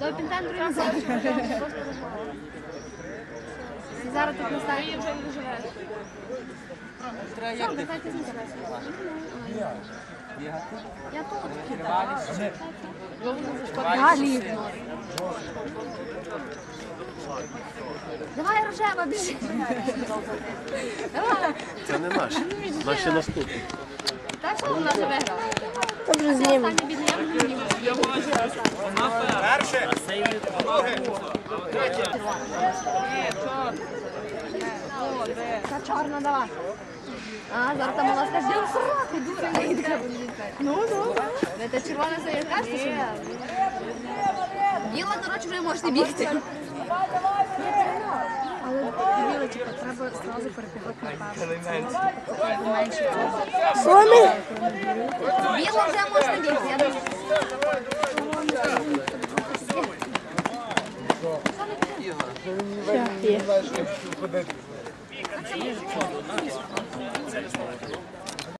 До пінтен другий. Зараз тут наставить. Її вже не живе. Все, вертайтесь. Я тут. Далі. Давай, рожева, біжи. Давай. Це не наш. Наші наступні. Так що вона вже виграла? Вже знімемо. Я вже зніму. Та чорна давай. А, зараз там мала скаже, я сраку, дура. Ну, ну. Та червона кажете, що? Біла, коротше, вже можете бігти. Але типу, треба одразу перебігати на першу. Менше. Вже можна бігти, я. Все, є.